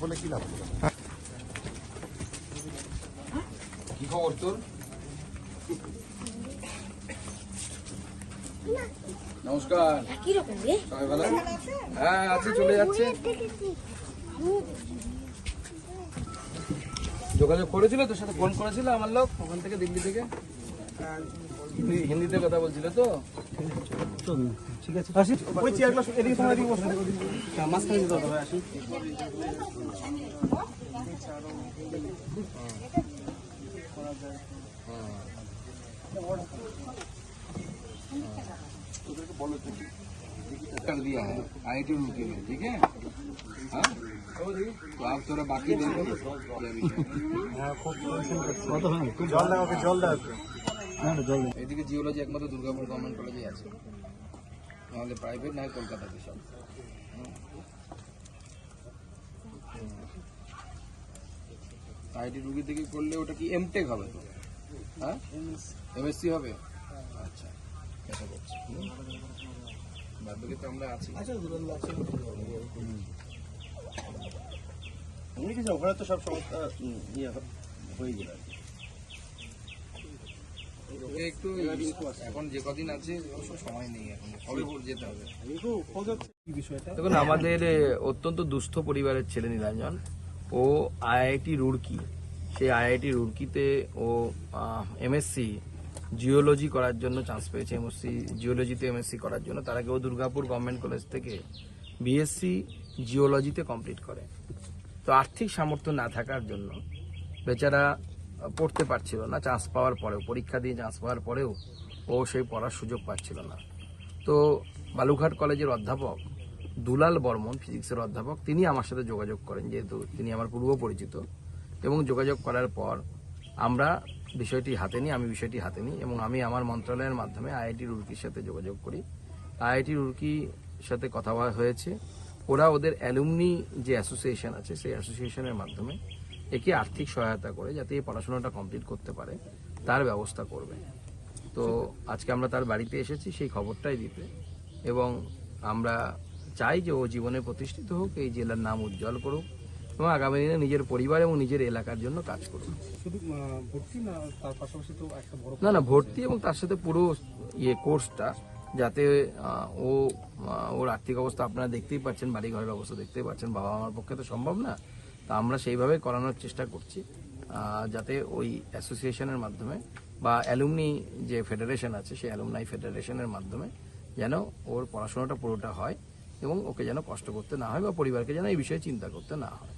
বলে কি লাভ কি খবর তোর নমস্কার রে হ্যাঁ আছে চলে যাচ্ছে। যোগাযোগ করেছিল? তোর সাথে ফোন করেছিল আমার লোক ওখান থেকে দিল্লি থেকে? হিন্দিতে কথা বলছিল তো ঠিক আছে আসি ওই চেয়ারগুলো এদিকে তোমার এদিকে বসে মাঝখানে যেতে হবে আসি कर दिया है आई टी रुकी में ठीक है हाँ? तो आप थोड़ा बाकी देखो ये भी है। কত হয় এদিকে জিওলজি একমাত্র দুর্গাপুর গভর্নমেন্ট কলেজে আছে। নাহলে প্রাইভেট না হয় কলকাতাতে সব আইটি রুগী থেকে করলে ওটা কি এমটেক হবে? তো হ্যাঁ এমএসসি হবে? আচ্ছা কেটে তো আমরা আছি। এমনি কিছু ওখানে তো সব সমস্যা ইয়ে হয়ে গেল আর কি। দেখুন, আমাদের অত্যন্ত দুস্থ পরিবারের ছেলে নীলাঞ্জন। ও আইআইটি রুড়কি। সেই আইআইটি রুড়কিতে ও এমএসসি জিওলজি করার জন্য চান্স পেয়েছে। এমএসসি জিওলজিতে এমএসসি করার জন্য। তার ও দুর্গাপুর গভর্নমেন্ট কলেজ থেকে বিএসসি জিওলজিতে কমপ্লিট করে। তো আর্থিক সামর্থ্য না থাকার জন্য বেচারা পড়তে পারছিল না চান্স পাওয়ার পরেও, পরীক্ষা দিয়ে চান্স পাওয়ার পরেও ও সেই পড়ার সুযোগ পাচ্ছিল না। তো বালুঘাট কলেজের অধ্যাপক দুলাল বর্মন ফিজিক্সের অধ্যাপক, তিনি আমার সাথে যোগাযোগ করেন যেহেতু তিনি আমার পূর্ব পরিচিত। এবং যোগাযোগ করার পর আমরা বিষয়টি হাতে নিই, আমি বিষয়টি হাতে নিই এবং আমি আমার মন্ত্রণালয়ের মাধ্যমে আইআইটি রুরকির সাথে যোগাযোগ করি। আইআইটি রুরকির সাথে কথা হয়েছে, ওরা ওদের অ্যালুমনি যে অ্যাসোসিয়েশন আছে, সেই অ্যাসোসিয়েশনের মাধ্যমে একে আর্থিক সহায়তা করে যাতে এই পড়াশোনাটা কমপ্লিট করতে পারে তার ব্যবস্থা করবে। তো আজকে আমরা তার বাড়িতে এসেছি সেই খবরটাই দিতে। এবং আমরা চাই যে ও জীবনে প্রতিষ্ঠিত হোক এই জেলার নাম উজ্জ্বল করুক এবং আগামী দিনে নিজের পরিবার এবং নিজের এলাকার জন্য কাজ করুক। শুধু ভর্তি না না না ভর্তি এবং তার সাথে পুরো ইয়ে কোর্সটা যাতে ও ওর আর্থিক অবস্থা আপনারা দেখতেই পাচ্ছেন বাড়ি ঘরের অবস্থা দেখতেই পাচ্ছেন বাবা মার পক্ষে তো সম্ভব না। তা আমরা সেইভাবে করানোর চেষ্টা করছি যাতে ওই অ্যাসোসিয়েশনের মাধ্যমে বা অ্যালুমনি যে ফেডারেশন আছে সেই অ্যালুমনাই ফেডারেশনের মাধ্যমে যেন ওর পড়াশোনাটা পুরোটা হয় এবং ওকে যেন কষ্ট করতে না হয় বা পরিবারকে যেন এই বিষয়ে চিন্তা করতে না হয়।